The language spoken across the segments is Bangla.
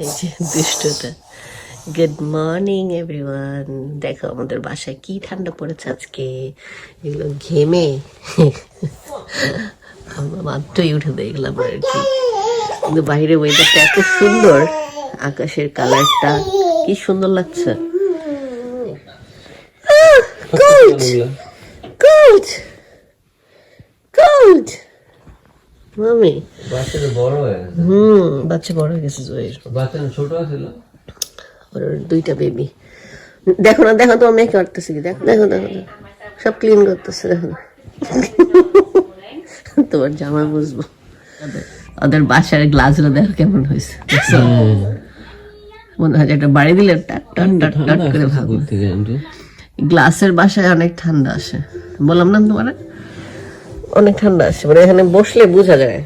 এই যে দুষ্টটা গুড মর্নিং এভরিওয়ান দেখো আমাদের বাসায় কি ঠান্ডা পড়েছে আজকে? এগুলো ঘেমে। আমরা মাত্রই উঠে দেখলাম আর কি। কিন্তু বাইরে ওয়েদারটা এত সুন্দর। আকাশের কালারটা কি সুন্দর লাগছে। গুড গুড গুড মামি? বাচ্চাটা বড় হয়ে গেছে। হুম বাচ্চা বড় হয়ে গেছে জয়ের। বাচ্চাটা ছোট ছিল ওর দুইটা বেবি দেখো না দেখো তো মেয়ে করতেছে কি? দেখো দেখো দেখো দেখো। সব ক্লিন করতেছে দেখো তোমার জামা বুঝব। ওদের বাসার গ্লাসগুলো দেখো কেমন হয়েছে। মনে হয় একটা বাড়ি দিলে টাট টাট টাট টাট করে ভাগো গ্লাসের বাসায় অনেক ঠান্ডা আসে। বললাম না তোমার? অনেক ঠান্ডা আসে মানে এখানে বসলে বোঝা যায়।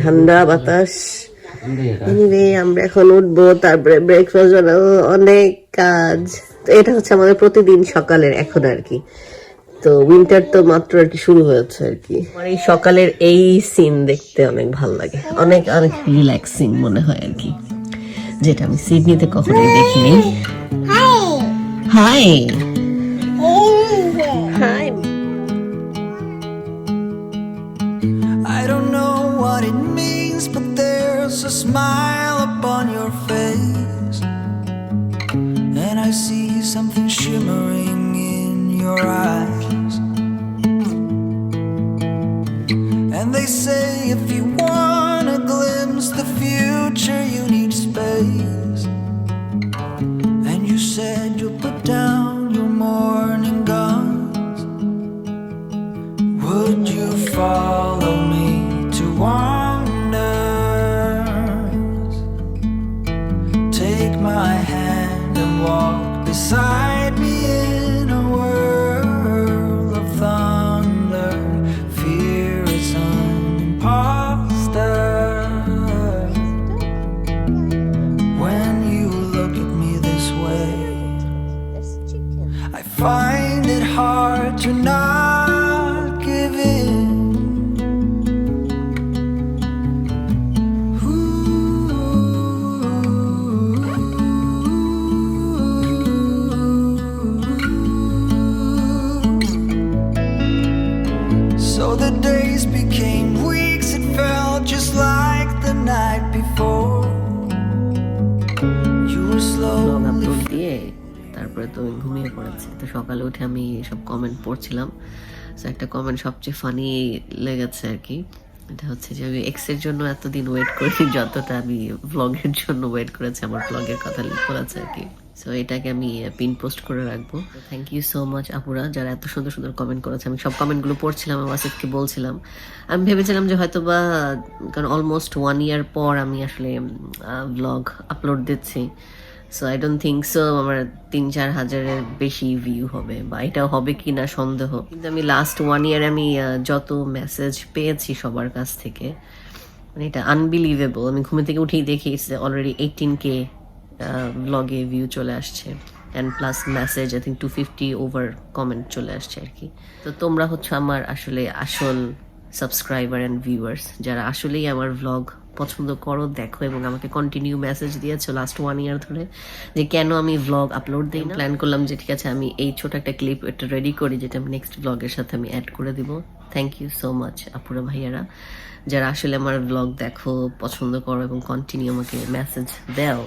ঠান্ডা বাতাস। Anyway, আমরা এখন উঠবো তারপরে ব্রেকফাস্ট বানাবো অনেক কাজ। তো এটা হচ্ছে আমাদের প্রতিদিন সকালের এখন আর কি। তো উইন্টার তো মাত্র আর কি শুরু হয়েছে আর কি। আমার এই সকালের এই সিন দেখতে অনেক ভালো লাগে। অনেক অনেক রিল্যাক্সিং মনে হয় আর কি। যেটা আমি সিডনিতে কখনোই দেখিনি। Hi hi smile upon your face. And I see something shimmering in your eyes. And they say if you তারপরে তো ঘুমিয়ে পড়েছি। তো সকালে উঠে আমি সব কমেন্ট পড়ছিলাম। তো একটা কমেন্ট সবচেয়ে ফানি লেগেছে আর কি। এটা হচ্ছে যে আমি এক্সের জন্য এতদিন ওয়েট করি যতটা আমি ব্লগের জন্য ওয়েট করেছি, আমার ব্লগের কথা বলেছে আর কি। সো এটাকে আমি পিন পোস্ট করে রাখব। থ্যাংক ইউ সো মাচ আপুরা, যারা এত সুন্দর সুন্দর কমেন্ট করেছে। আমি সব কমেন্টগুলো পড়ছিলাম, আমি ওয়াসিফকে বলছিলাম। আমি ভেবেছিলাম যে হয়তো বা, কারণ অলমোস্ট ওয়ান ইয়ার পর আমি আসলে ব্লগ আপলোড দিচ্ছি। So I don't think so আমার তিন চার হাজারের বেশি ভিউ হবে বা এটা হবে কি না সন্দেহ। কিন্তু আমি লাস্ট ওয়ান ইয়ার আমি যত মেসেজ পেয়েছি সবার কাছ থেকে মানে এটা আনবিলিভেবল আমি ঘুমে থেকে উঠেই দেখি অলরেডি এইটিন কে ব্লগে ভিউ চলে আসছে। And plus message I think two fifty over comment চলে আসছে আর কি। তো তোমরা হচ্ছে আমার আসলে আসল সাবস্ক্রাইবার অ্যান্ড ভিউয়ার্স যারা আসলেই আমার ভ্লগ পছন্দ করো, দেখো এবং আমাকে কন্টিনিউ মেসেজ দিয়েছ লাস্ট ওয়ান ইয়ার ধরে যে কেন আমি ব্লগ আপলোড দিই প্ল্যান করলাম যে ঠিক আছে আমি এই ছোট একটা ক্লিপ এটা রেডি করি যেটা আমি নেক্সট ব্লগের সাথে আমি অ্যাড করে দিব। থ্যাংক ইউ সো মাচ আপুরা ভাইয়ারা। যারা আসলে আমার ব্লগ দেখো, পছন্দ করো এবং কন্টিনিউ আমাকে মেসেজ দাও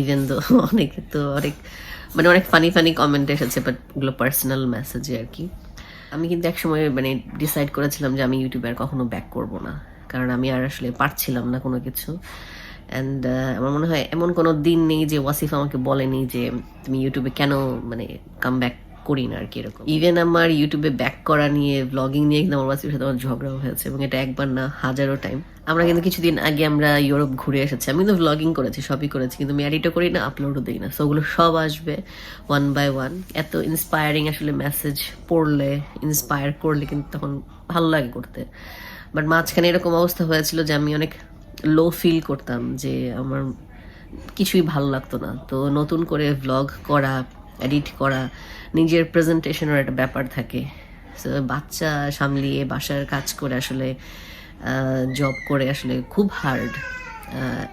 ইভেন দো অনেকে তো অনেক মানে অনেক ফানি ফানি কমেন্ট এসেছে বাট ওগুলো পার্সোনাল মেসেজে আর কি। আমি কিন্তু একসময় মানে ডিসাইড করেছিলাম যে আমি ইউটিউবে আর কখনো ব্যাক করব না। কারণ আমি আর আসলে পারছিলাম না কোনো কিছু। অ্যান্ড আমার মনে হয় এমন কোনো দিন নেই যে ওয়াসিফ আমাকে বলেনি যে তুমি ইউটিউবে কেন মানে কাম ব্যাক করি না আর কি এরকম। ইভেন আমার ইউটিউবে ব্যাক করা নিয়ে ব্লগিং নিয়ে কিন্তু আমার ওয়াসিফের সাথে আমার ঝগড়াও হয়েছে এবং এটা একবার না, হাজারো টাইম আমরা কিন্তু কিছুদিন আগে আমরা ইউরোপ ঘুরে এসেছি। আমি কিন্তু ব্লগিং করেছি, সবই করেছি, কিন্তু আমি এডিটও করি না আপলোডও দিই না সো ওগুলো সব আসবে ওয়ান বাই ওয়ান এত ইন্সপায়ারিং আসলে মেসেজ পড়লে ইন্সপায়ার করলে কিন্তু তখন ভালো লাগে করতে। বাট মাঝখানে এরকম অবস্থা হয়েছিল যে আমি অনেক লো ফিল করতাম যে আমার কিছুই ভালো লাগতো না। তো নতুন করে ভ্লগ করা এডিট করা নিজের প্রেজেন্টেশনের একটা ব্যাপার থাকে। So, বাচ্চা সামলিয়ে বাসার কাজ করে আসলে জব করে আসলে খুব হার্ড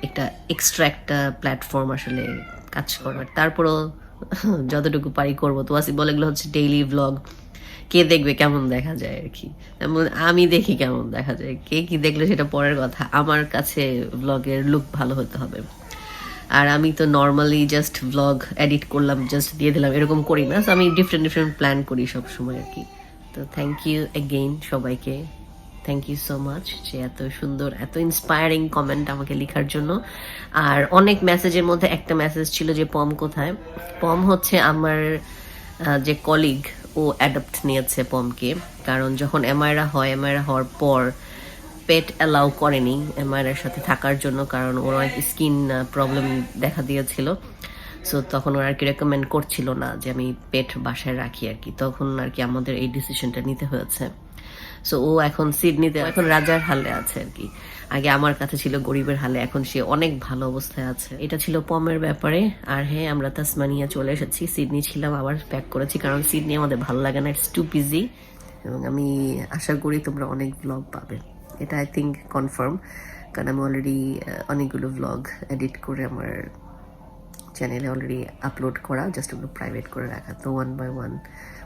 একটা এক্সট্রা একটা প্ল্যাটফর্ম আসলে কাজ করার। তারপরও যতটুকু পারি করব। তো আসি বলে এগুলো হচ্ছে ডেইলি ব্লগ কে দেখবে কেমন দেখা যায় আর কি। আমি দেখি কেমন দেখা যায়। কে কি দেখলে সেটা পরের কথা। আমার কাছে ব্লগের লুক ভালো হতে হবে। আর আমি তো নর্মালি জাস্ট ব্লগ এডিট করলাম জাস্ট দিয়ে দিলাম। এরকম করি না। আমি ডিফারেন্ট ডিফারেন্ট প্ল্যান করি সব সময় আর কি। তো থ্যাংক ইউ এগেইন সবাইকে। থ্যাংক ইউ সো মাচ যে এত সুন্দর, এত ইন্সপায়ারিং কমেন্ট আমাকে লেখার জন্য। আর অনেক মেসেজের মধ্যে একটা মেসেজ ছিল যে, পম কোথায়? পম হচ্ছে আমার যে কলিগ ও অ্যাডপ্ট নিয়েছে পমকে। কারণ যখন এমআইরা হয় এমআইরা হওয়ার পর পেট অ্যালাউ করেনি এমআইআর সাথে থাকার জন্য, কারণ ওর অনেক স্কিন প্রবলেম দেখা দিয়েছিল। সো তখন ওরা আর কি রেকমেন্ড করছিল না যে আমি পেট বাসায় রাখি আর কি। তখন আর কি আমাদের এই ডিসিশনটা নিতে হয়েছে। সো ও এখন সিডনিতে এখন রাজার হালে আছে আর কি। আগে আমার কাছে ছিল গরিবের হালে, এখন সে অনেক ভালো অবস্থায় আছে। এটা ছিল পমের ব্যাপারে। আর হ্যাঁ আমরা তাসমানিয়া চলে এসেছি। সিডনি ছিলাম, আবার প্যাক করেছি, কারণ সিডনি আমাদের ভালো লাগে না ইটস টু বিজি এবং আমি আশা করি তোমরা অনেক ব্লগ পাবে। এটা আই থিঙ্ক কনফার্ম কারণ আমি অলরেডি অনেকগুলো ব্লগ এডিট করে আমার চ্যানেলে অলরেডি আপলোড করা জাস্ট ওগুলো প্রাইভেট করে রাখা। তো ওয়ান বাই ওয়ান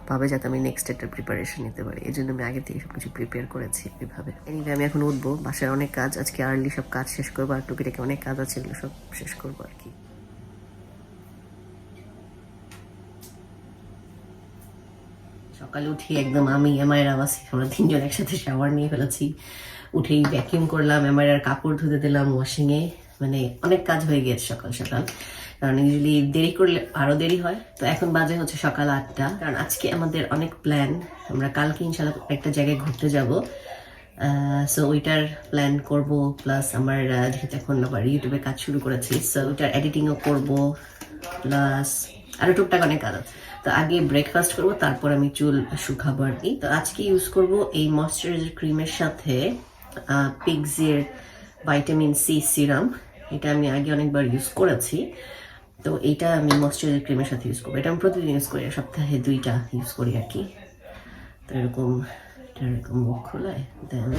পাবে যাতে আমি নেক্সট একটা প্রিপারেশন নিতে পারি। এই জন্য আমি আগে থেকে সব কিছু প্রিপেয়ার করেছি এভাবে। এনিওয়ে আমি এখন উঠবো, বাসায় অনেক কাজ, আজকে আর্লি সব কাজ শেষ করব, আর টুকিটাকে অনেক কাজ আছে, এগুলো সব শেষ করব আর কি। সকালে উঠি একদম আমি এমআইয়ের আওয়াজ আমরা তিনজন একসাথে শাওয়ার নিয়ে ফেলেছি। উঠেই ভ্যাকিউম করলাম এমআইয়ের কাপড় ধুতে দিলাম ওয়াশিংয়ে মানে অনেক কাজ হয়ে গিয়েছে সকাল সকাল। কারণ ইউজুয়ালি দেরি করলে আরও দেরি হয়। তো এখন বাজে হচ্ছে সকাল আটটা। কারণ আজকে আমাদের অনেক প্ল্যান আমরা কালকে ইনশাল্লাহ একটা জায়গায় ঘুরতে যাব। সো ওইটার প্ল্যান করব। প্লাস আমার যেহেতু এখন আবার ইউটিউবে কাজ শুরু করেছি সো ওইটার এডিটিংও করব। প্লাস আরও টুকটাক অনেক কাজ তো আগে ব্রেকফাস্ট করব, তারপর আমি চুল, শুকাবো আর কি। তো আজকে ইউজ করব এই ময়শ্চারাইজার ক্রিমের সাথে পিগজের ভাইটামিন সি সিরাম এটা আমি আগে অনেকবার ইউজ করেছি। তো এটা আমি ময়শ্চারাইজার ক্রিমের সাথে ইউজ করব। এটা আমি প্রতিদিন ইউজ করি, সপ্তাহে দুইটা ইউজ করি আর কি। তো এরকম এরকম মুখ খোলে দেন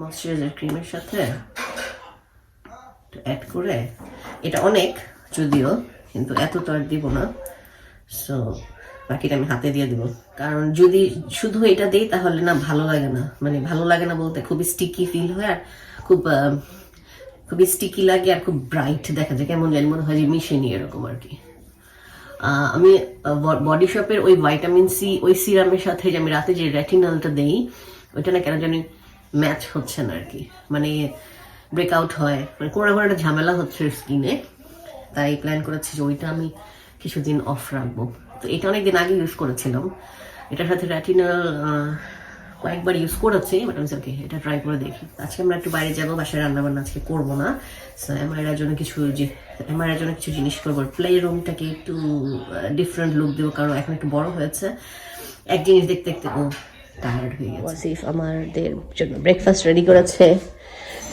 ময়শ্চারাইজার ক্রিমের সাথে অ্যাড করে, এটা অনেক যদিও, কিন্তু এত তো আর দিব না। সো বাকিটা আমি হাতে দিয়ে দিব। কারণ যদি শুধু এটা দিই তাহলে না ভালো লাগে না। মানে ভালো লাগে না বলতে খুবই স্টিকি ফিল হয় আর খুব খুবই স্টিকি লাগে আর খুব ব্রাইট দেখা যায়। কেমন জানি মনে হয় যে মিশেনি এরকম আর কি। আমি বডি শপের ওই ভাইটামিন সি ওই সিরামের সাথে যে আমি রাতে যে রেটিনালটা দেই, ওইটা না কেন জানি ম্যাচ হচ্ছে না আর কি। মানে ব্রেকআউট হয়। মানে কোনো না কোনো একটা ঝামেলা হচ্ছে স্কিনে তাই প্ল্যান করেছি যে ওইটা আমি কিছুদিন অফ রাখব। তো এটা অনেকদিন আগে ইউজ করেছিলাম। এটার সাথে রেটিনাল কয়েকবার ইউজ করেছি বাট আমি ওকে এটা ট্রাই করে দেখি। আজকে আমরা একটু বাইরে যাব বাসায় রান্না বান্না আজকে করব না। সো এমআইয়ের জন্য কিছু যে এমআইয়ের জন্য কিছু জিনিস করব। প্লে রুমটাকে একটু ডিফারেন্ট লুক দেবো কারণ এখন একটু বড় হয়েছে। এক জিনিস দেখতে দেখতে ও টায়ার্ড হয়ে গেছে। ওয়াসিফ আমাদের জন্য ব্রেকফাস্ট রেডি করেছে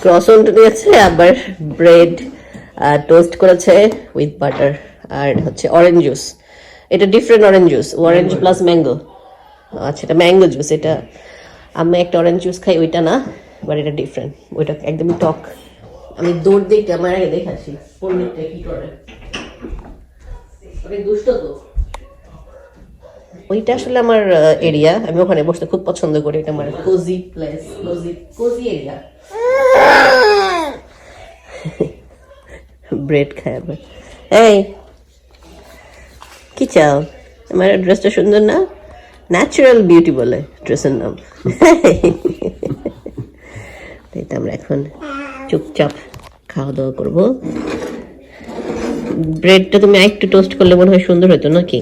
ক্রসন নিয়েছে আবার ব্রেড টোস্ট করেছে উইথ বাটার আর হচ্ছে অরেঞ্জ জুস এটা different orange juice orange plus mango আচ্ছা এটা ম্যাঙ্গো জুস এটা আমি একটা অরেঞ্জ জুস খাই, ওইটা না বাট এটা ডিফারেন্ট ওইটা একদমই টক। আমি দৌড় দিই ক্যামেরায় দেখে আসি পণ্ডিতটা কি করে। ওইটা আসলে আমার এরিয়া আমি ওখানে বসতে খুব পছন্দ করি, এটা আমার cozy place cozy cozy area bread খায় আবার। এই, কি চাও? আমার ড্রেসটা সুন্দর না? ন্যাচারাল বিউটি বলে ড্রেসের নাম। তাই তো আমরা এখন চুপচাপ খাওয়া দাওয়া করব। ব্রেডটা তুমি একটু টোস্ট করলে মনে হয় সুন্দর হতো নাকি?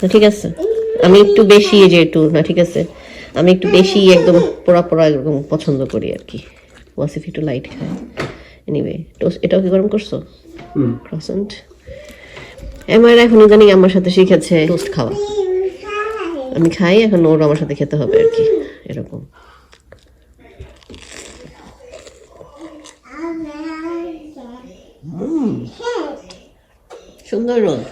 না ঠিক আছে। আমি একটু বেশি এই যে একটু না ঠিক আছে? আমি একটু বেশি একদম পোড়া পোড়া এরকম পছন্দ করি আর কি। ওয়াসিফ একটু লাইট খায়। এনিওয়ে টোস্ট এটাও কি গরম করছ? ক্রসেন্ট এমআর এখন জানি আমার সাথে শিখেছে টোস্ট খাওয়া। আমি খাই এখন ওর আমার সাথে খেতে হবে আর কি এরকম। সুন্দর রোদ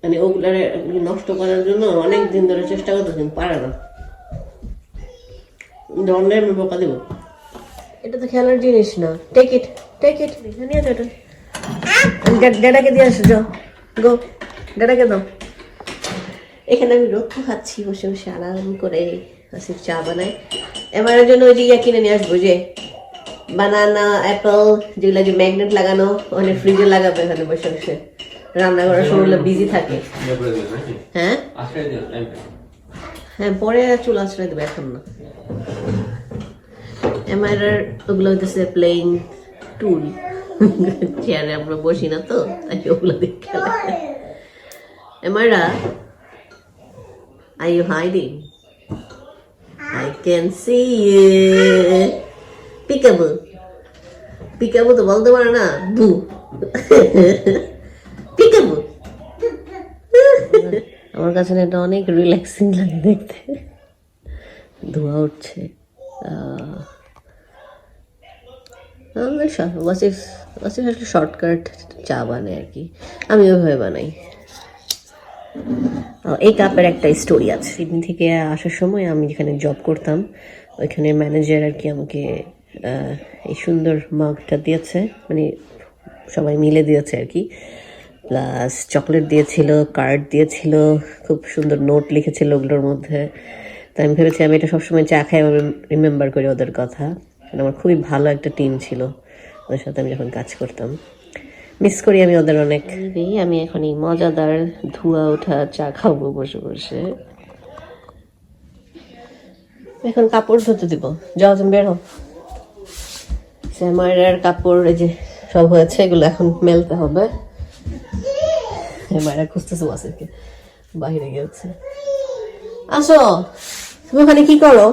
মানে ওগুলারে নষ্ট করার জন্য অনেক দিন ধরে চেষ্টা করতে কিন্তু পারে না। দণ্ডে আমি বোকা দেবো। এটা তো খেলার জিনিস না। টেক ইট টেক ইট নিয়ে যাও এটা। ডেডাকে দিয়ে আসো যাও। গো ডেডাকে দাও। এখানে আমি রোদ খাচ্ছি, বসে বসে আরাম করে আসিফ চা বানাই আমার জন্য ওই যে ইয়া কিনে নিয়ে আসব যে বানানা অ্যাপেল যেগুলো যে ম্যাগনেট লাগানো ওখানে ফ্রিজে লাগাবে এখানে বসে বসে। রান্না করার সময় বিজি থাকে। হ্যাঁ? হ্যাঁ পরে চুল আশ্রয় দেবে, এখন না। এমআইআর ওগুলো হইতেছে প্লেইং টুল চেয়ারে আমরা বসি না তো, তাই ওগুলো দিয়ে এমআইরা Are you hiding? I can see you. Peekaboo. Peekaboo তো বলতে পারে না বু Peekaboo. আমার কাছে না এটা অনেক রিল্যাক্সিং লাগে দেখতে ধোয়া উঠছে আমাদের ওয়াসিফ ওয়াসিফ আসলে শর্টকাট চা বানায় আর কি আমি ওইভাবে বানাই এই কাপের একটা স্টোরি আছে। সিডনি থেকে আসার সময় আমি যেখানে জব করতাম, ওইখানে ম্যানেজার আর কি আমাকে এই সুন্দর মাগটা দিয়েছে মানে সবাই মিলে দিয়েছে আর কি। প্লাস চকলেট দিয়েছিল কার্ড দিয়েছিল, খুব সুন্দর নোট লিখেছিল ওগুলোর মধ্যে। তাই আমি ভেবেছি আমি এটা সবসময় চা খাই রিমেম্বার করি ওদের কথা। আমার খুবই ভালো একটা টিম ছিল, ওদের সাথে আমি যখন কাজ করতাম। মিস করি আমি ওদের অনেক। আমি এখন এই মজাদার ধোয়া ওঠা চা খাব বসে বসে। এখন কাপড় ধুতে দিব। যাও, তুমি বেরো শ্যামায়ের কাপড়, এই যে সব হয়েছে, এগুলো এখন মেলতে হবে। মায়েরা খুঁজতেছে ওয়াসিফকে বাইরে গেছে আসো, তুমি ওখানে কি করো?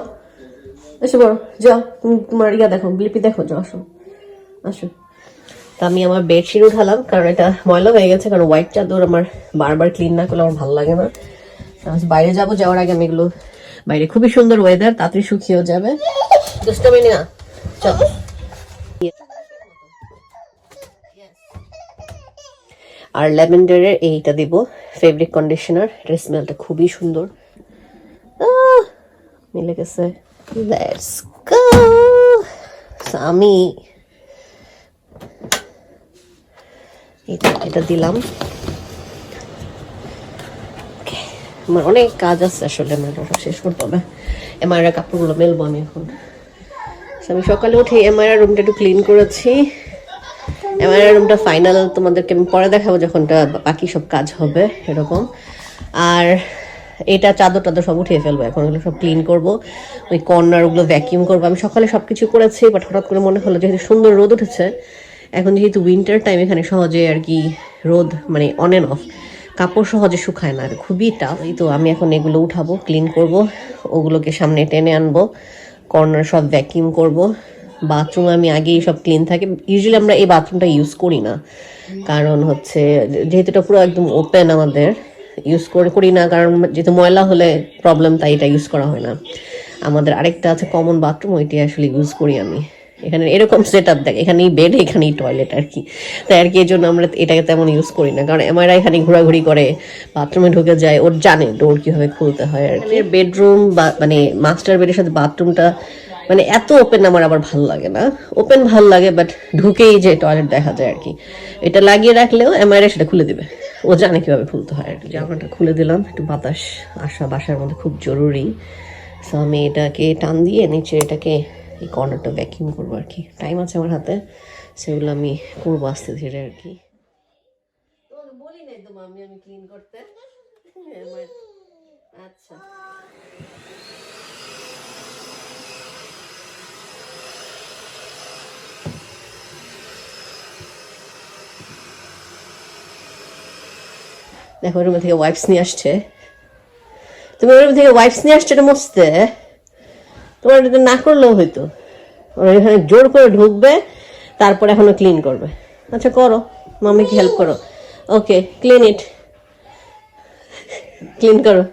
এসে বলো যাও, তুমি তোমার ইয়া দেখো লিপি দেখো, যাও, আসো। আসো। আমি আমার বেডশিট উঠালাম কারণ এটা ময়লা হয়ে গেছে, কারণ হোয়াইট চাদর আমার বারবার ক্লিন না করলে আমার ভালো লাগে না। বাইরে যাব, যাওয়ার আগে আমি এগুলো বাইরে খুবই সুন্দর ওয়েদার তাড়াতাড়ি শুকিয়েও যাবে। দুষ্টমি না চল। আর ল্যাভেন্ডারের এইটা দিব ফেব্রিক কন্ডিশনার এটার স্মেলটা খুবই সুন্দর। মিলে গেছে। আমি এটা এটা দিলাম। আমার অনেক কাজ আছে আসলে, আমার শেষ করতে হবে। এমআইরা কাপড়গুলো মেলবো আমি এখন। আমি সকালে উঠে এমআইরা রুমটা একটু ক্লিন করেছি। এমআইরা রুমটা ফাইনাল তোমাদেরকে আমি পরে দেখাবো যখন ওটা বাকি সব কাজ হবে, এরকম। আর এটা চাদর টাদর সব উঠিয়ে ফেলব, এখন ওগুলো সব ক্লিন করব। ওই কর্নার ওগুলো ভ্যাকিউম করব। আমি সকালে সব কিছু করেছি বাট হঠাৎ করে মনে হলো যেহেতু সুন্দর রোদ উঠেছে এখন যেহেতু উইন্টার টাইম এখানে সহজে আর কি রোদ মানে অন অ্যান্ড অফ কাপড় সহজে শুকায় না আর খুবই টাফ এই তো আমি এখন এগুলো উঠাবো ক্লিন করব, ওগুলোকে সামনে টেনে আনব কর্নার সব ভ্যাকিউম করব। বাথরুম আমি আগেই সব ক্লিন থাকে। ইউজুয়ালি আমরা এই বাথরুমটা ইউজ করি না। কারণ হচ্ছে, যেহেতু এটা পুরো একদম ওপেন আমাদের ইউজ করে করি না, কারণ যেহেতু ময়লা হলে প্রবলেম তাই এটা ইউজ করা হয় না। আমাদের আরেকটা আছে কমন বাথরুম ওইটি আসলে ইউজ করি আমি। এখানে এরকম সেট আপ দেখ এখানেই বেড এখানেই টয়লেট আর কি তাই আর কি এই জন্য আমরা এটাকে তেমন ইউজ করি না। কারণ এমআইরা এখানে ঘোরাঘুরি করে বাথরুমে ঢুকে যায় ওর জানে ডোর কীভাবে খুলতে হয় আর কি বেডরুম বা মানে মাস্টার বেডের সাথে বাথরুমটা মানে এত ওপেন আমার আবার ভালো লাগে না। ওপেন ভালো লাগে বাট ঢুকেই যে টয়লেট দেখা যায় আর কি এটা লাগিয়ে রাখলেও এমআইরা সেটা খুলে দিবে। ও জানে কীভাবে খুলতে হয় আর কি জামাটা খুলে দিলাম একটু বাতাস আসা বাসার মধ্যে খুব জরুরি। সো আমি এটাকে টান দিয়ে নিচে এটাকে এই কর্নারটা ভ্যাকিউম করব আর কি। টাইম আছে আমার হাতে, সেগুলো আমি করব আস্তে ধীরে আর কি। আচ্ছা। দেখো রুমে থেকে ওয়াইপস নিয়ে আসছে। তুমি ওর থেকে ওয়াইপস নিয়ে আসছো, এটা মুছতে তোমার এটা না করলেও হইতো। ওরা এখানে জোর করে ঢুকবে, তারপর এখনও ক্লিন করবে। আচ্ছা করো। মামিকে হেল্প করো। ওকে ক্লিন ইট ক্লিন করো।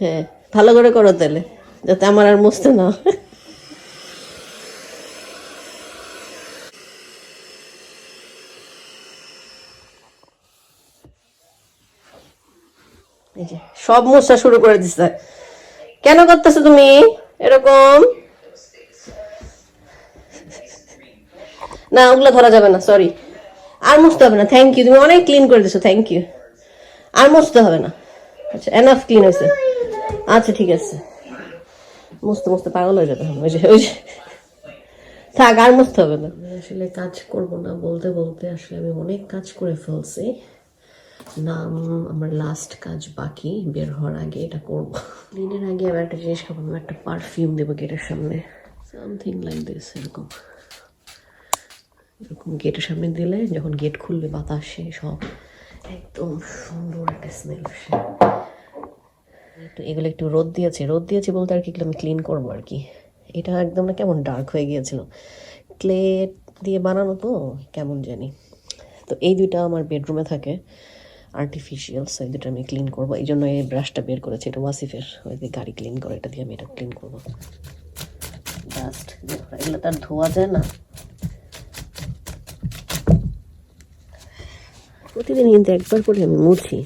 হ্যাঁ ভালো করে করো তাহলে, যাতে আমার আর মুছতে না সব মোছা শুরু করে দিছে। কেন করতেছো তুমি? এরকম? না, ওগুলো ধরা যাবে না সরি আর মুছতে হবে না থ্যাংক ইউ তুমি অনেক ক্লিন করে দিছো থ্যাংক ইউ আর মুছতে হবে না। আচ্ছা এনাফ ক্লিন হয়েছে। আচ্ছা ঠিক আছে। মুছতে মুছতে পাগল হয়ে যাবে ওই যে ওই যে। থাক, আর মুছতে হবে না। আসলে কাজ করব না, বলতে বলতে আসলে আমি অনেক কাজ করে ফেলছি। নাম আমার লাস্ট কাজ বাকি, বের হওয়ার আগে এটা করব। ক্লিনের আগে আবার একটা জিনিস খাব, আমি একটা পারফিউম দেবো গেটের সামনে। সামথিং লাইক দিস এরকম। এরকম গেটের সামনে দিলে যখন গেট খুলবে, বাতাসে সব একদম সুন্দর একটা স্মেল আসে। একটু এগুলো একটু রোদ দিয়েছে। রোদ দিয়েছে বলতে আর কি আমি ক্লিন করব আর কি। এটা একদম না কেমন ডার্ক হয়ে গিয়েছিল। ক্লে দিয়ে বানানো তো, কেমন জানি। তো এই দুইটা আমার বেডরুমে থাকে। আর্টিফিশিয়াল সো দুটো আমি ক্লিন করব। এই জন্য এই ব্রাশটা বের করেছি। এটা ওয়াসিফের ওই যে গাড়ি ক্লিন করে, এটা দিয়ে আমি এটা ক্লিন করব। ডাস্ট এগুলো তার ধোয়া যায় না। প্রতিদিন কিন্তু একবার করে আমি মুছি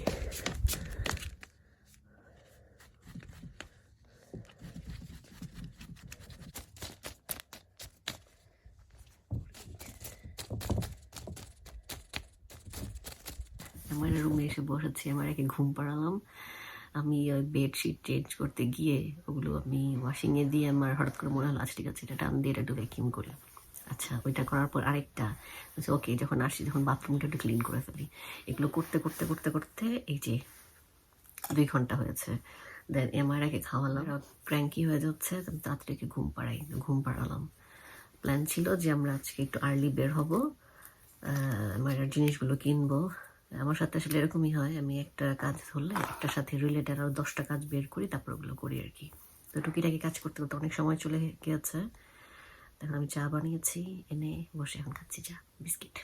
আমার রুমে বসেছি আমার একে ঘুম পাড়ালাম। আমি ওই বেডশিট চেঞ্জ করতে গিয়ে ওগুলো আমি ওয়াশিংয়ে দিয়ে আমার হঠাৎ করে মনে হলো আচ্ছা ঠিক আছে, এটা টান দিয়ে এটা একটু ভ্যাকিউম করি। আচ্ছা ওইটা করার পর আরেকটা। ওকে যখন আসি যখন বাথরুমটা একটু ক্লিন করে ফেলি। এগুলো করতে করতে করতে করতে এই যে দুই ঘণ্টা হয়েছে। দেন এমআরআইকে খাওয়ালাম। ক্র্যাঙ্কি হয়ে যাচ্ছে তাড়াতাড়ি ঘুম পাড়াই, ঘুম পাড়ালাম। প্ল্যান ছিল যে আমরা আজকে একটু আর্লি বের হব আমার জিনিসগুলো কিনবো। আমার সাথে আসলে এরকমই হয় আমি একটা কাজ ধরলে একটার সাথে রিলেটেড আরও দশটা কাজ বের করি তারপর ওগুলো করি আর কি। তো টুকিটাকি কাজ করতে করতে অনেক সময় চলে গেছে তখন আমি চা বানিয়েছি এনে বসে এখন খাচ্ছি চা বিস্কিট।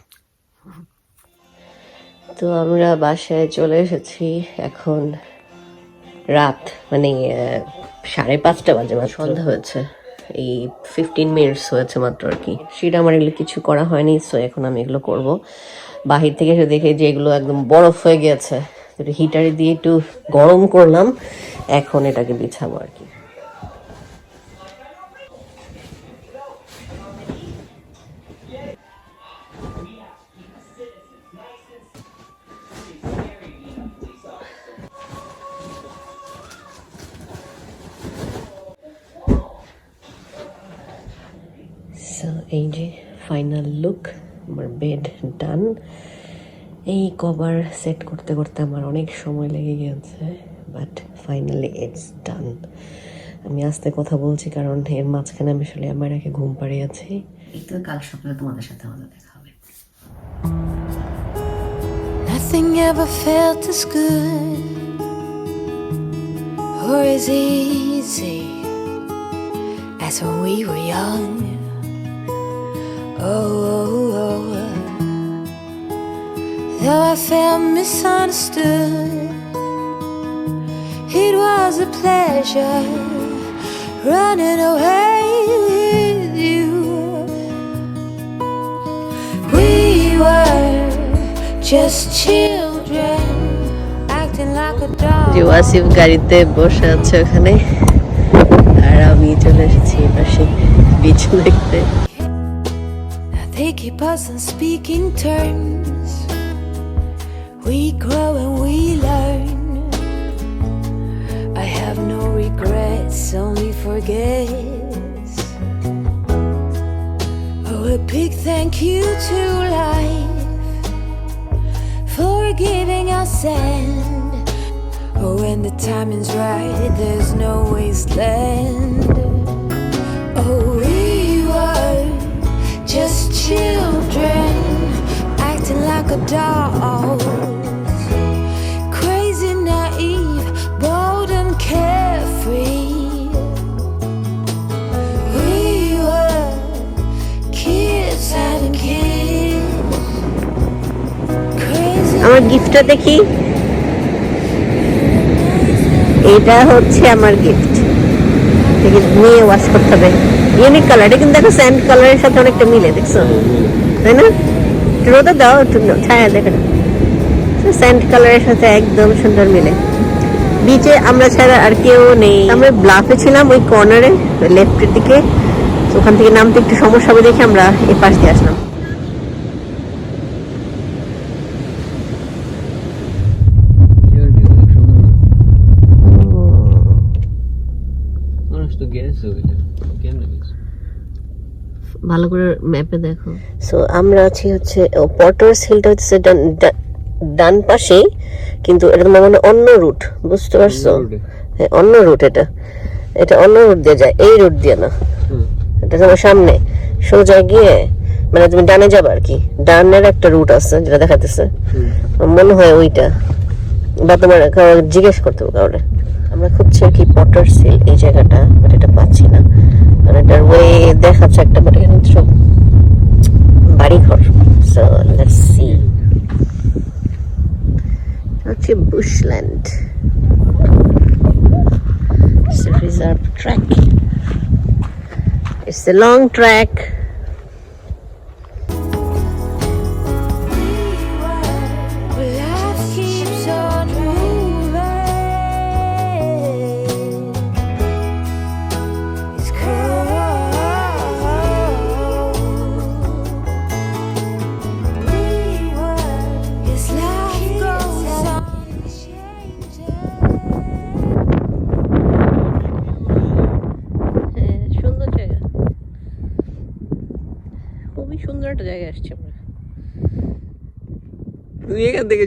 তো আমরা বাসায় চলে এসেছি এখন রাত মানে সাড়ে পাঁচটা বাজে মাত্র। সন্ধ্যা হয়েছে। এই ফিফটিন মিনিটস হয়েছে মাত্র আর কি। সেটা আমার এগুলো কিছু করা হয়নি সো এখন আমি এগুলো করব। বাহির থেকে এসে দেখে যে এগুলো একদম বরফ হয়ে গেছে। হিটারে দিয়ে একটু গরম করলাম। এখন এটাকে বিছাবো আর কি। এই যে ফাইনাল লুক আমার বেড ডান এই কভার সেট করতে করতে আমার অনেক সময় লেগে গেছে বাট ফাইনালি ইটস ডান আমি আস্তে কথা বলছি কারণ এর মাঝখানে আমি আসলে আমার একে ঘুম পাড়িয়েছি। আছি তো কাল সকালে তোমাদের সাথে আমাদের দেখা হবে। Nothing ever felt as good or as easy as when we were young. Oh, oh, oh. though I felt misunderstood, it was a pleasure running away with you. We were just children acting like a যে dog. ওয়াসিফ গাড়িতে বসে আছে ওখানে আর আমি চলে এসেছি পাশে বিচ দেখতে they keep us on speaking terms. We grow and we learn. I have no regrets, only forgets. Oh, a big thank you to life for giving us sand. Oh, when the timing's right, there's no wasteland. Children acting like adults. Crazy, naive, bold, and carefree. We were kids having kids. Crazy. আমার গিফটটা দেখি এটা হচ্ছে আমার গিফট থেকে নিয়ে ওয়াশ করতে হবে ইউনিক কালার এটা কিন্তু দেখো স্যান্ড কালারের সাথে অনেকটা মিলে দেখছ? তাই না? একটু রোদে দাও একটু ছায়া দেখো স্যান্ড কালারের সাথে একদম সুন্দর মিলে। বিচে আমরা ছাড়া আর কেউ নেই। আমরা ব্লাফে ছিলাম ওই কর্নারে লেফটের দিকে। ওখান থেকে নামতে একটু সমস্যা হবে দেখে আমরা এ পাশ দিয়ে আসলাম এর view অনেক সুন্দর না? মানুষ তো গেছে ওইটা কেমনে গেছে ভালো করে ম্যাপে দেখো। সো আমরা আছি হচ্ছে পটার্স হিলটা হচ্ছে ডান পাশেই কিন্তু এটা তোমার মানে অন্য রুট বুঝতে পারছ? হ্যাঁ অন্য রুট এটা। এটা অন্য রুট দিয়ে যায় এই রুট দিয়ে না। এটা তোমার সামনে। সোজা গিয়ে মানে তুমি ডানে যাবে আর কি। ডানের একটা রুট আছে যেটা দেখাতেছে। মনে হয় ওইটা। বা তোমার জিজ্ঞেস করতে হবে কাউরে আমরা খুঁজছি আর কি পটার সিল এই জায়গাটা বাট এটা পাচ্ছি না মানে এটার ওয়ে দেখাচ্ছে একটা বাট এখানে সব বাড়ি ঘর সো লেটস সি হচ্ছে বুশল্যান্ড reserve track. It's a long track.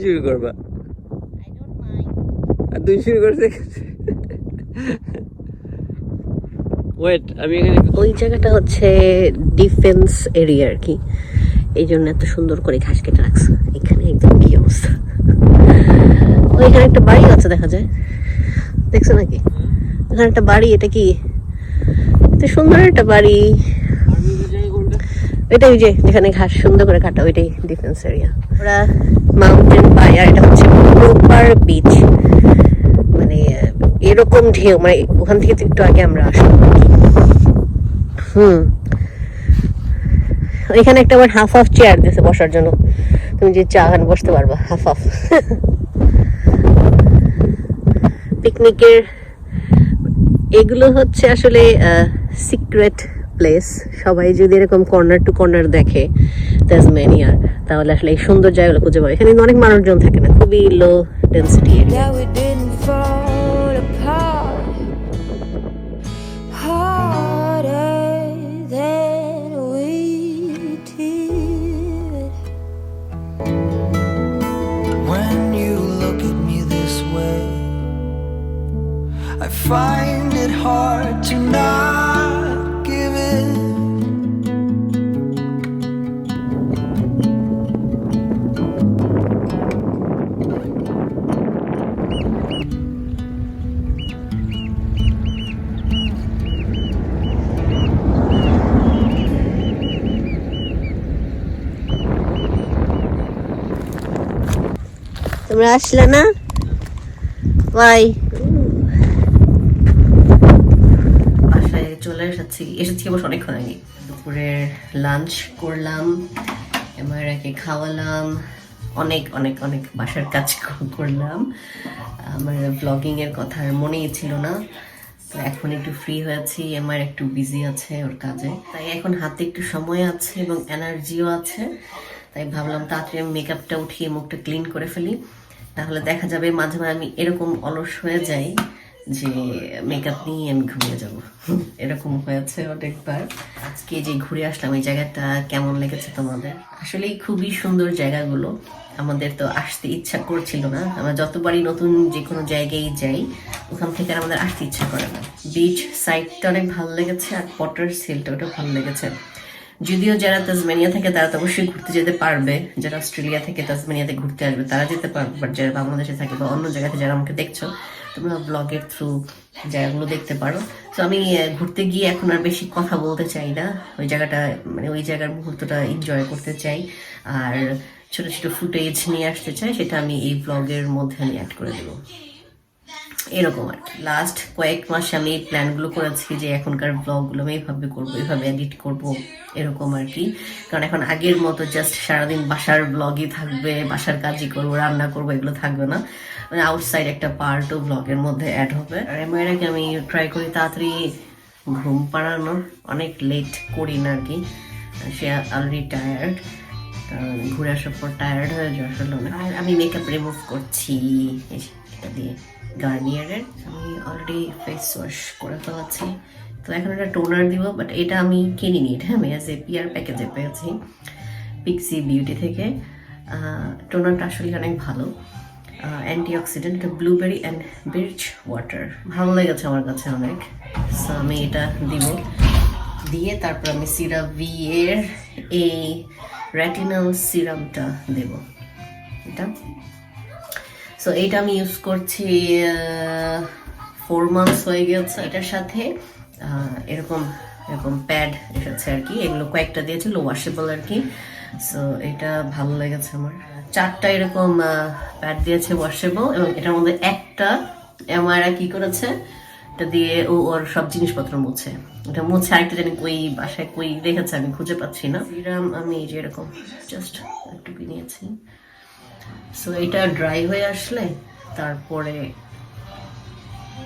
শুরু করবা? আর তুই শুরু করছে ওয়েট আমি এখানে ওই জায়গাটা হচ্ছে ডিফেন্স এরিয়া আর কি। এই জন্য এত সুন্দর করে ঘাস কেটে রাখছে। এখানে একদম কি অবস্থা? ওইখানে একটা বাড়ি আছে দেখা যায়। দেখছ নাকি? এখানে একটা বাড়ি এটা কি? এত সুন্দর একটা বাড়ি। আমি যে জায়গায় কোনটা? এটা ওই যে যেখানে ঘাস সুন্দর করে কাটা ওইটাই ডিফেন্স এরিয়া ওরা মাউন্টেন পাই আর এটা হচ্ছে প্রপার বিচ মানে এরকম ঢেউ মানে ওখান থেকে একটু আগে আমরা আসলাম। হুম। এখানে একটা আবার হাফ হাফ চেয়ার দিয়েছে বসার জন্য। তুমি যে চা খান বসতে পারবা হাফ হাফ পিকনিকের এগুলো হচ্ছে আসলে সিক্রেট প্লেস সবাই যদি এরকম কর্নার টু কর্নার দেখে তাজমেনিয়ার তাহলে আসলে এই সুন্দর জায়গাগুলো খুঁজে পাবে। এখানে অনেক মানুষজন থাকে না, খুবই low density Find it hard to not তোমরা আসলে না বাই বাসায় চলে এসেছি। এসেছি অবশ্য অনেকক্ষণ আগে। দুপুরের লাঞ্চ করলাম এমারাকে খাওয়ালাম, অনেক অনেক অনেক বাসার কাজ করলাম। আমার ব্লগিংয়ের কথা আর মনেই ছিল না। তো এখন একটু ফ্রি হয়েছি আমার একটু বিজি আছে ওর কাজে। তাই এখন হাতে একটু সময় আছে এবং এনার্জিও আছে। তাই ভাবলাম তাড়াতাড়ি আমি মেকআপটা উঠিয়ে মুখটা ক্লিন করে ফেলি। তাহলে দেখা যাবে মাঝে মাঝে আমি এরকম অলস হয়ে যাই। যে মেকআপ নিয়ে আমি ঘুমিয়ে যাব। এরকম হয়েছে অনেকবার। আজকে যে ঘুরে আসলাম, এই জায়গাটা কেমন লেগেছে তোমাদের? আসলেই খুবই সুন্দর জায়গাগুলো। আমাদের তো আসতে ইচ্ছা করছিল না। আমরা যতবারই নতুন যে কোনো জায়গায় যাই, ওখান থেকে আমাদের আসতে ইচ্ছা করে না। বিচ সাইডটা অনেক ভালো লেগেছে আর পটার সিলটা ওটা ভালো লেগেছে। যদিও যারা তাজমেনিয়া থেকে, তারা তো অবশ্যই ঘুরতে যেতে পারবে। যারা অস্ট্রেলিয়া থেকে তাজমেনিয়াতে ঘুরতে আসবে, তারা যেতে পারবে। বাট যারা বাংলাদেশে থাকে বা অন্য জায়গাতে যারা আমাকে দেখছ, তোমরা ব্লগের থ্রু জায়গাগুলো দেখতে পারো। তো আমি ঘুরতে গিয়ে এখন আর বেশি কথা বলতে চাই না। ওই জায়গাটা মানে ওই জায়গার মুহূর্তটা এনজয় করতে চাই। আর ছোট ছোট ফুটেজ নিয়ে আসতে চাই, সেটা আমি এই ব্লগের মধ্যে আমি অ্যাড করে দেবো। এরকম আর কি। লাস্ট কয়েক মাসে আমি এই প্ল্যানগুলো করেছি যে এখনকার ব্লগগুলো আমি এইভাবে করব, এইভাবে এডিট করব, এরকম আর কি। কারণ এখন আগের মতো জাস্ট সারাদিন বাসার ব্লগই থাকবে, বাসার কাজই করব, রান্না করব, এগুলো থাকবে না। মানে আউটসাইড একটা পার্টও ব্লগের মধ্যে অ্যাড হবে। আর এমআইরাকে আমি ট্রাই করি তাড়াতাড়ি ঘুম পাড়ানোর, অনেক লেট করি না আর কি। সে অলরেডি টায়ার্ড ঘুরে আসার পর টায়ার্ড হয়ে যাওয়া আসলে অনেক। আর আমি মেকআপ রিমুভ করছি। এটা দিয়ে। গার্নিয়ারের। আমি অলরেডি ফেস ওয়াশ করে ফেলাচ্ছি তো এখন একটা টোনার দিব বাট এটা আমি কিনিনি এটা আমি এ পিয়ার প্যাকেজে পেয়েছি পিক্সি বিউটি থেকে। টোনারটা আসলে অনেক ভালো। Antioxidant blueberry and birch water ভালো লেগেছে আমার কাছে অনেক। সো আমি এটা দিব। দিয়ে তারপর আমি সিরাপ ভি এর এই রেটিনাল সিরামটা দেব। এটা। সো এইটা আমি ইউজ করছি ফোর মান্থস হয়ে গেছে এটার সাথে। এরকম এরকম প্যাড এসেছে আর কি। এগুলো কয়েকটা দিয়েছিল ওয়াশেবল আর কি। সো এটা ভালো লেগেছে আমার। চারটা এরকম প্যাড দিয়েছে ওয়াশেবল এবং এটার মধ্যে একটা এমআইরা কি করেছে, এটা দিয়ে ও, ওর সব জিনিসপত্র মুছে। এটা মুছে আরেকটা জানি কই, বাসায় কই রেখেছে আমি খুঁজে পাচ্ছি না। সিরাম আমি এই যে এরকম জাস্ট একটু নিয়েছি সো এটা ড্রাই হয়ে আসলে তারপরে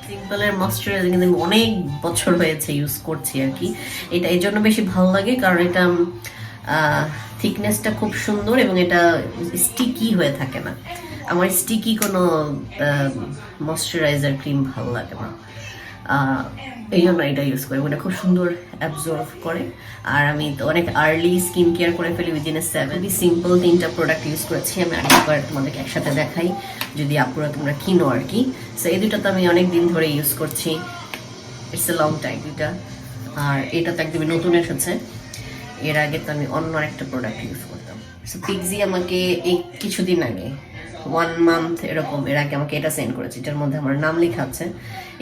সিম্পলের ময়শ্চারাইজার কিন্তু অনেক বছর হয়েছে ইউজ করছি আর কি। এটা এই জন্য বেশি ভালো লাগে কারণ এটা থিকনেসটা খুব সুন্দর এবং এটা স্টিকি হয়ে থাকে না। আমার স্টিকি কোনো ময়শ্চারাইজার ক্রিম ভালো লাগে না। এই জন্য এটা ইউজ করি। ওটা খুব সুন্দর অ্যাবজর্ভ করে। আর আমি তো অনেক আর্লি স্কিন কেয়ার করে ফেলি উইদিন এ সেভেন সিম্পল তিনটা প্রোডাক্ট ইউজ করেছি। আমি আরেকবার তোমাদেরকে একসাথে দেখাই, যদি আপুরা তোমরা কিনো আর কি। সো এই দুটো তো আমি অনেক দিন ধরে ইউজ করছি। ইটস এ লং টাইম দুটা আর এটা তো একদমই নতুন এসেছে। এর আগে তো আমি অন্য একটা প্রোডাক্ট ইউজ করতাম। সো পিকজি আমাকে এই কিছুদিন আগে ওয়ান মান্থ এরকম, এর আগে আমাকে এটা সেন্ড করেছে, এটার মধ্যে আমার নাম লেখা আছে।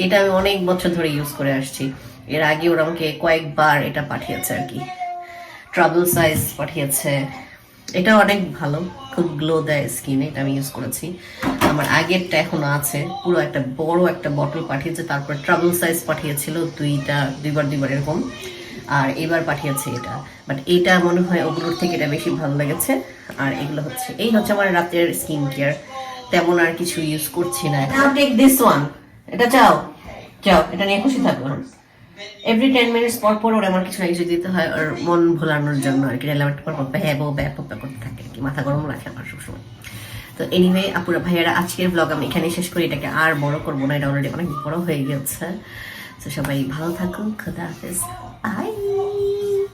এটা আমি অনেক বছর ধরে ইউজ করে আসছি। এর আগে ওরা আমাকে কয়েকবার এটা পাঠিয়েছে আর কি। ট্রাভেল সাইজ পাঠিয়েছে। এটা অনেক ভালো, খুব গ্লো দেয় স্কিনে এটা আমি ইউজ করেছি। আমার আগেরটা এখনও আছে, পুরো একটা বড় একটা বটল পাঠিয়েছে, তারপর ট্রাভেল সাইজ পাঠিয়েছিল, দুইটা, দুইবার দুইবার এরকম। আর এবার পাঠিয়েছে এটা। বাট এটা মনে হয় ওগুলোর থেকে এটা বেশি ভালো লেগেছে। আর এগুলো হচ্ছে, এই হচ্ছে আমার রাতের স্কিন কেয়ার তেমন আর কিছু ইউজ করছি না টেক দিস ওয়ান এটা চাও? চাও, এটা নিয়ে খুশি থাকো। এভরি টেন মিনিটস পর পর ওর আমার কিছু কিছু দিতে হয় ওর মন ভোলানোর জন্য আর কি। রেলামেন্ট পর পর ব্যাবো ব্যাপক করতে থাকে কি। মাথা গরম রাখে আমার সবসময়। তো এনিওয়ে আপুরা ভাইয়ারা, আজকের ব্লগ আমি এখানে শেষ করি। এটাকে আর বড় করব না, এটা অলরেডি অনেক বড় হয়ে গেছে তো সবাই ভালো থাকুন, খোদা হাফেজ। Bye!